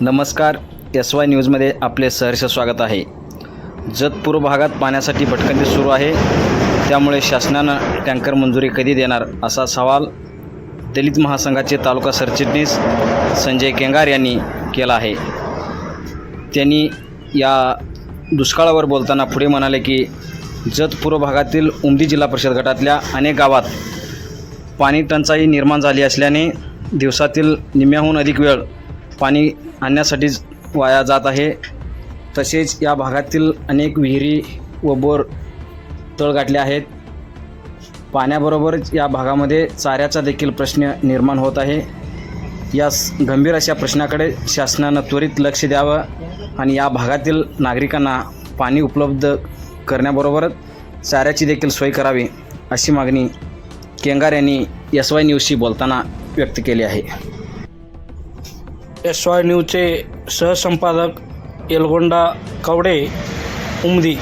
नमस्कार S Y न्यूजमध्ये आपले सहर्ष स्वागत आहे. जतपूर भागात पाण्यासाठी भटकंती सुरू आहे. त्यामुळे शासनानं टँकर मंजुरी कधी देणार असा सवाल दलित महासंघाचे तालुका सरचिटणीस संजय केंगार यांनी केला आहे. त्यांनी या दुष्काळावर बोलताना पुढे म्हणाले की जतपूर भागातील उमदी जिल्हा परिषद गटातल्या अनेक गावात पाणी टंचाई निर्माण झाली असल्याने दिवसातील निम्म्याहून अधिक वेळ पाणी आणण्यासाठीच वाया जात आहे. तसेच या भागातील अनेक विहिरी व बोर तळ गाठले आहेत. पाण्याबरोबरच या भागामध्ये चाऱ्याचा देखील प्रश्न निर्माण होत आहे. या गंभीर अशा प्रश्नाकडे शासनानं त्वरित लक्ष द्यावं आणि या भागातील नागरिकांना पाणी उपलब्ध करण्याबरोबरच चाऱ्याची देखील सोय करावी अशी मागणी केंगार यांनी एस वाय न्यूजशी बोलताना व्यक्त केली आहे. एस वाय न्यूजचे सहसंपादक येलगोंडा कवडे उमदी.